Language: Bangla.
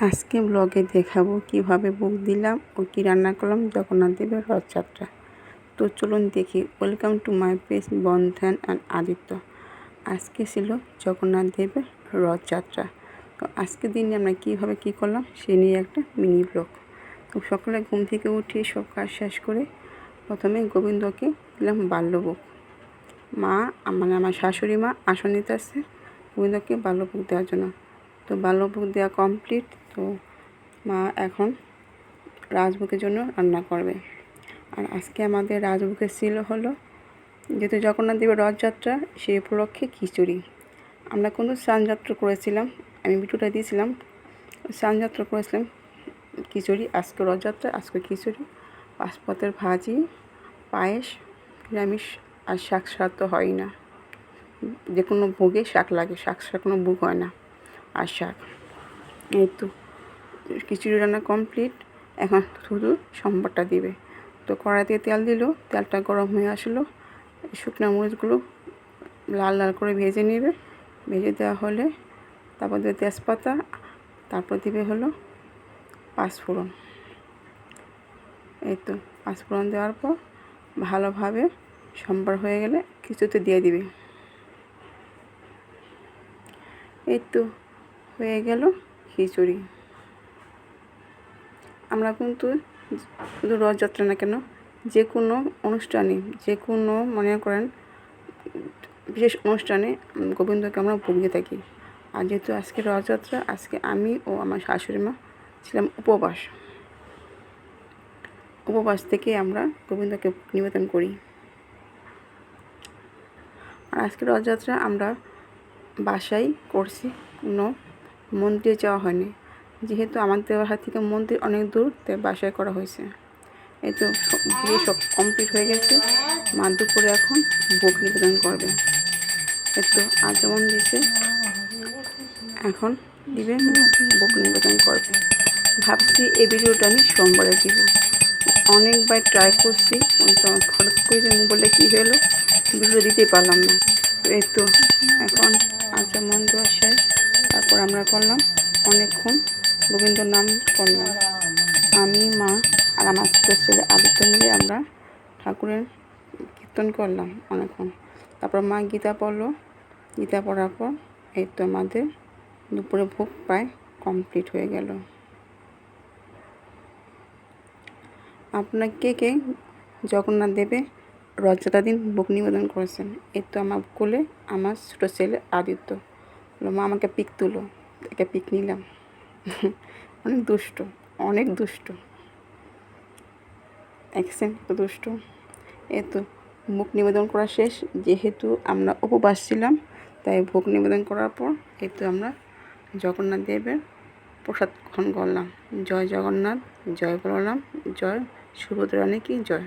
আজকে ব্লগে দেখাবো কীভাবে বুক দিলাম ও কী রান্না করলাম জগন্নাথ দেবের রথযাত্রা। তো চলুন দেখি। Welcome to my page Bandhan and Aditya আজকে ছিল জগন্নাথ দেবের রথযাত্রা। তো আজকে দিনে আমরা কীভাবে কী করলাম সে নিয়ে একটা মিনি ব্লগ তো সকালে ঘুম থেকে উঠে সব কাজ শেষ করে প্রথমে গোবিন্দকে দিলাম বাল্যভোগ। মা মানে আমার শাশুড়ি মা আসন নিতে আসছে গোবিন্দকে বাল্যভোগ দেওয়ার জন্য। তো বাল্যভোগ দেওয়া কমপ্লিট তো মা এখন রাজভোগের জন্য রান্না করবে। আর আজকে আমাদের রাজভোগের ছিল হলো যেহেতু জগন্নাথ দেবের রথযাত্রা সেই উপলক্ষে খিচুড়ি। আমরা কোনো স্নানযাত্রা করেছিলাম, আমি ভিডিওটা দিয়েছিলাম, স্নানযাত্রা করেছিলাম খিচুড়ি, আজকে রথযাত্রা, আজকে খিচুড়ি পাঁচপথের ভাজি, পায়েস, নিরামিষ, আর শাক ছাড়া তো হয় না। যে কোনো ভোগে শাক লাগে, শাক ছাড়া কোনো ভোগ হয় না, আর শাক। এই তো। খিচুড়ি রান্না কমপ্লিট এখন শুধু সম্বারটা দিবে। তো কড়াইতে তেল দিল, তেলটা গরম হয়ে আসলো, শুকনো মরিচগুলো লাল লাল করে ভেজে নেবে। ভেজে দেওয়া হলে তারপর দেবে তেজপাতা, তারপর দিবে হলো পাঁচফোড়ন। এই তো, পাঁচফোড়ন দেওয়ার পর ভালোভাবে সম্বার হয়ে গেলে কিছুতে দিয়ে দিবে। এই তো, হয়ে গেল খিচুড়ি। আমরা কিন্তু শুধু রথযাত্রা না কেন যে কোনো অনুষ্ঠানে যে কোনো মনে করেন, বিশেষ অনুষ্ঠানে গোবিন্দকে আমরা ভোগ দিয়ে থাকি। আর যেহেতু আজকে রথযাত্রা আজকে আমি ও আমার শাশুড়ি মা ছিলাম উপবাস। উপবাস থেকে আমরা গোবিন্দকে নিবেদন করি। আর আজকে রথযাত্রা আমরা বাসায় করছি, কোনো মন্দিরে যাওয়া হয়নি। যেহেতু আমাদের বাসা থেকে মন্দির অনেক দূর, তাই বাসায় করা হয়েছে। এই তো বিয়ে সব কমপ্লিট হয়ে গেছে। মা দুপুরে এখন ভোগ নিবেদন করবে। এই তো যেমন দিছে। এখন দিবে ভোগ নিবেদন করবে। ভাবছি এই ভিডিওটা আমি সোমবারে দিব। অনেকবার ট্রাই করছি হঠাৎ করে মোবাইলটা কী হলো, ভিডিও দিতে পারলাম না। এই তো এখন আচ্ছা মন দোয়াশায় তারপর আমরা করলাম অনেকক্ষণ। গোবিন্দর নাম করলাম আমি, মা আর আমার ছেলে আদিত্য মিলে আমরা ঠাকুরের কীর্তন করলাম অনেকক্ষণ। তারপর মা গীতা পড়ল। গীতা পড়ার পর এই তো আমাদের দুপুরে ভোগ প্রায় কমপ্লিট হয়ে গেল। আপনাকে কে জগন্নাথ দেবে রথযাত্রা দিন বুক নিবেদন করেছেন? এই তো আমার কোলে আমার ছোটো ছেলে আদিত্য। বলল, মা, আমাকে পিক তুলো। একে পিক নিলাম। অনেক দুষ্ট অনেক দুষ্ট। তো দুষ্ট? এই তো মুখ নিবেদন করা শেষ, যেহেতু আমরা উপবাস ছিলাম, তাই ভোগ নিবেদন করার পর এই তো আমরা জগন্নাথ দেবের প্রসাদ গ্রহণ করলাম। জয় জগন্নাথ, জয় বলরাম, জয় সুভদ্রানী কি জয়?